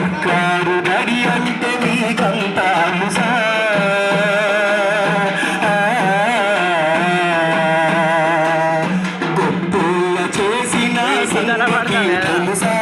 సర్కారు రెడీ అంటే మీకంతాము గొప్ప చేసిన సంగీతము సా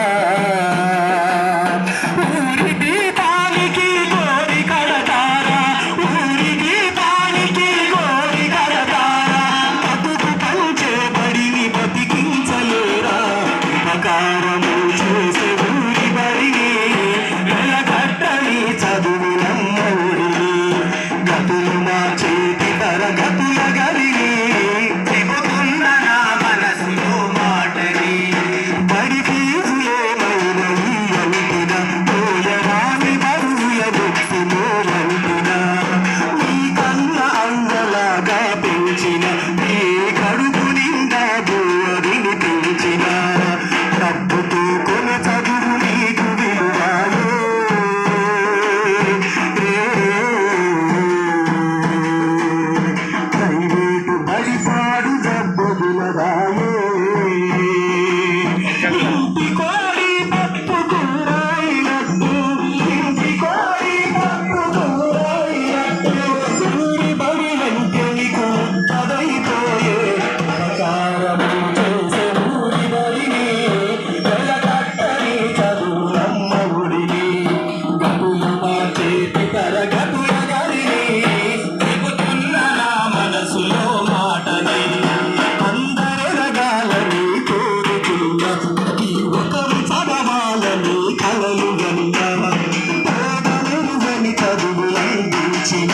ఇచ్చిన